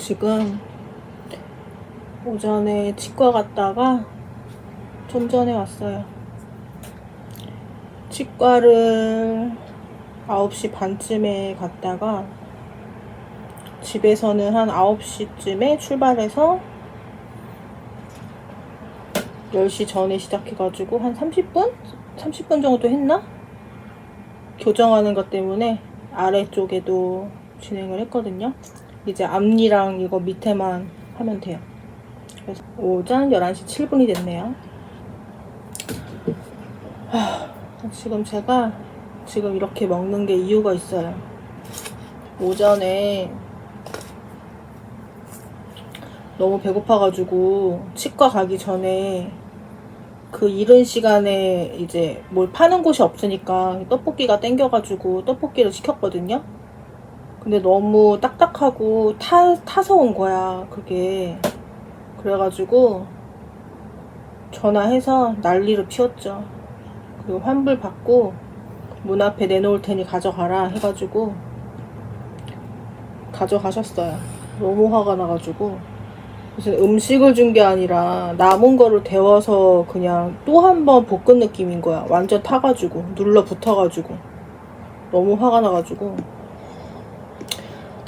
지금 오전에 치과 갔다가 좀 전에 왔어요. 치과를 9시 반쯤에 갔다가 집에서는 한 9시쯤에 출발해서 10시 전에 시작해가지고 한 30분? 30분 정도 했나? 교정하는 것 때문에 아래쪽에도 진행을 했거든요. 이제 앞니랑 이거 밑에만 하면 돼요. 그래서 오전 11시 7분이 됐네요. 하, 지금 제가 지금 이렇게 먹는 게 이유가 있어요. 오전에 너무 배고파가지고 치과 가기 전에 그 이른 시간에 이제 뭘 파는 곳이 없으니까 떡볶이가 땡겨가지고 떡볶이를 시켰거든요. 근데 너무 딱딱하고 타, 타서 온 거야, 그게. 그래가지고 전화해서 난리를 피웠죠. 그리고 환불 받고 문 앞에 내놓을 테니 가져가라 해가지고 가져가셨어요. 너무 화가 나가지고 무슨 음식을 준 게 아니라 남은 거를 데워서 그냥 또 한 번 볶은 느낌인 거야. 완전 타가지고 눌러 붙어가지고 너무 화가 나가지고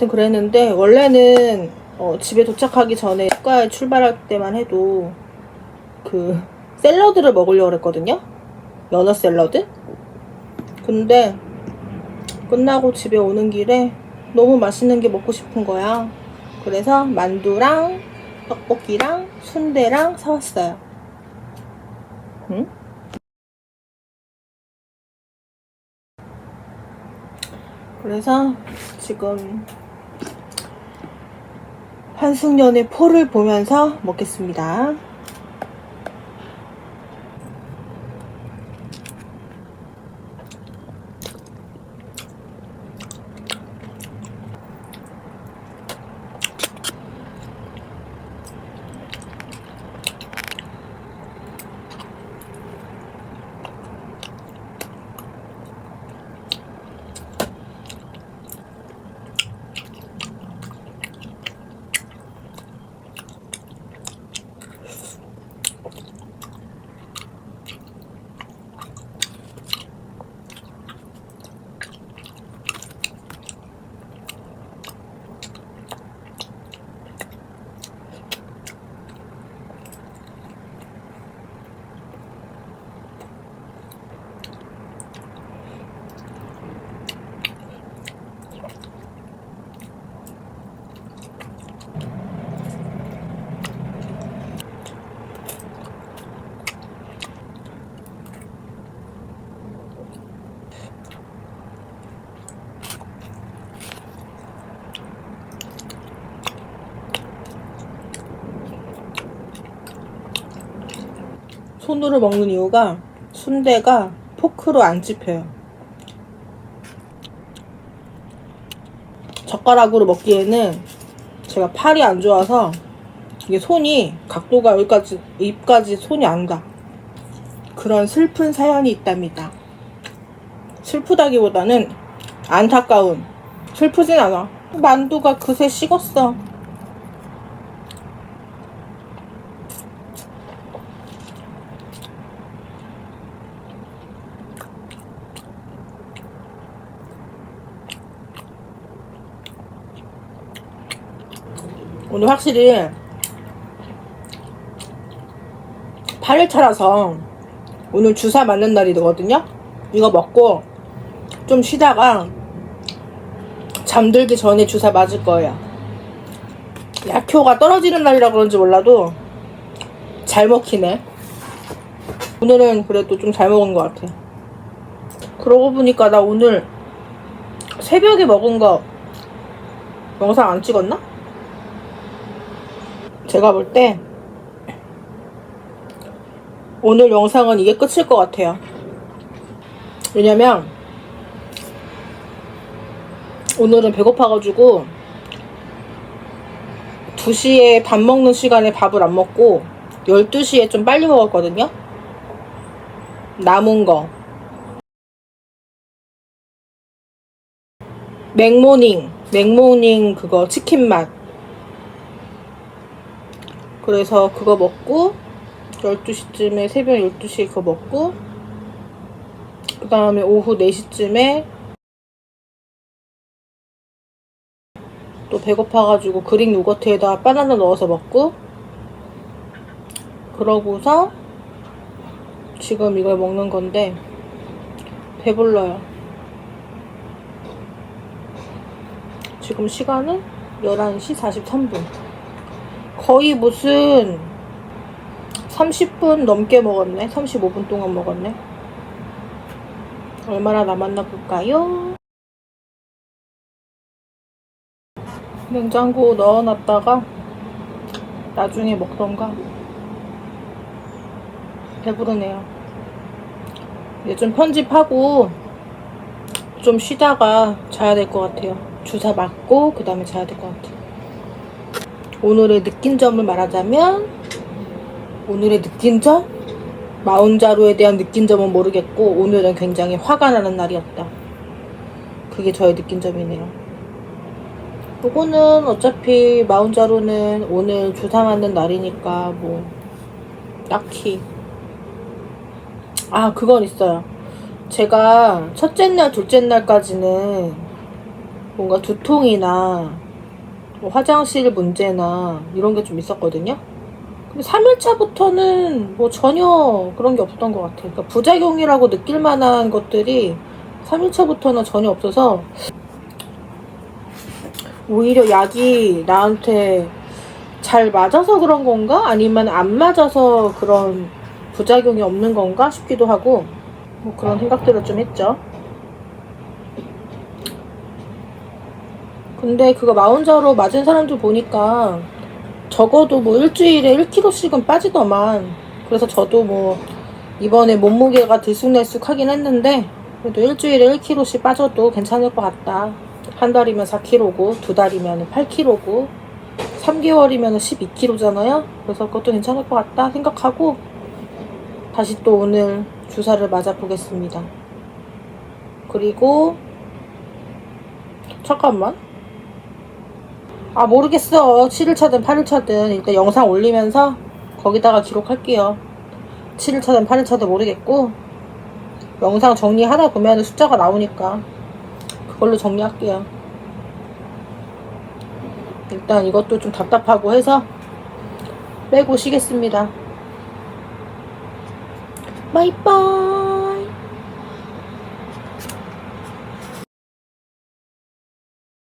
하여튼 그랬는데 원래는 어, 집에 도착하기 전에 치과에 출발할 때만 해도 그 샐러드를 먹으려고 그랬거든요. 연어 샐러드. 근데 끝나고 집에 오는 길에 너무 맛있는 게 먹고 싶은 거야. 그래서 만두랑 떡볶이랑 순대랑 사왔어요. 응? 그래서 지금 환승연의 포를 보면서 먹겠습니다. 손으로 먹는 이유가 순대가 포크로 안 찝혀요. 젓가락으로 먹기에는 제가 팔이 안 좋아서 이게 손이 각도가 여기까지 입까지 손이 안 가. 그런 슬픈 사연이 있답니다. 슬프다기보다는 안타까운. 슬프진 않아. 만두가 그새 식었어. 오늘 확실히 8일차라서 오늘 주사 맞는 날이거든요. 이거 먹고 좀 쉬다가 잠들기 전에 주사 맞을 거예요. 약효가 떨어지는 날이라 그런지 몰라도 잘 먹히네. 오늘은 그래도 좀 잘 먹은 것 같아. 그러고 보니까 나 오늘 새벽에 먹은 거 영상 안 찍었나? 제가 볼 때 오늘 영상은 이게 끝일 것 같아요. 왜냐면 오늘은 배고파가지고 2시에 밥 먹는 시간에 밥을 안 먹고 12시에 좀 빨리 먹었거든요. 남은 거. 맥모닝, 맥모닝 그거 치킨 맛. 그래서 그거 먹고 12시쯤에 새벽 12시에 그거 먹고 그 다음에 오후 4시쯤에 또 배고파가지고 그릭 요거트에다 바나나 넣어서 먹고 그러고서 지금 이걸 먹는 건데 배불러요. 지금 시간은 11시 43분. 거의 무슨 30분 넘게 먹었네. 35분 동안 먹었네. 얼마나 남았나 볼까요? 냉장고 넣어놨다가 나중에 먹던가 배부르네요. 이제 좀 편집하고 좀 쉬다가 자야 될 것 같아요. 주사 맞고 그 다음에 자야 될 것 같아요. 오늘의 느낀 점을 말하자면 오늘의 느낀 점? 마운자루에 대한 느낀 점은 모르겠고 오늘은 굉장히 화가 나는 날이었다. 그게 저의 느낀 점이네요. 요거는 어차피 마운자루는 오늘 주사 맞는 날이니까 뭐 딱히 아 그건 있어요. 제가 첫째 날, 둘째 날까지는 뭔가 두통이나 뭐 화장실 문제나 이런 게 좀 있었거든요. 근데 3일차부터는 뭐 전혀 그런 게 없었던 것 같아요. 그러니까 부작용이라고 느낄 만한 것들이 3일차부터는 전혀 없어서 오히려 약이 나한테 잘 맞아서 그런 건가? 아니면 안 맞아서 그런 부작용이 없는 건가 싶기도 하고 뭐 그런 생각들을 좀 했죠. 근데 그거 마운자로 맞은 사람들 보니까 적어도 뭐 일주일에 1kg씩은 빠지더만. 그래서 저도 뭐 이번에 몸무게가 들쑥날쑥 하긴 했는데 그래도 일주일에 1kg씩 빠져도 괜찮을 것 같다. 한 달이면 4kg고 두 달이면 8kg고 3개월이면 12kg잖아요. 그래서 그것도 괜찮을 것 같다 생각하고 다시 또 오늘 주사를 맞아 보겠습니다. 그리고 잠깐만. 아 모르겠어. 7일차든 8일차든 일단 영상 올리면서 거기다가 기록할게요. 7일차든 8일차든 모르겠고 영상 정리하다 보면 숫자가 나오니까 그걸로 정리할게요. 일단 이것도 좀 답답하고 해서 빼고 쉬겠습니다. 바이바이.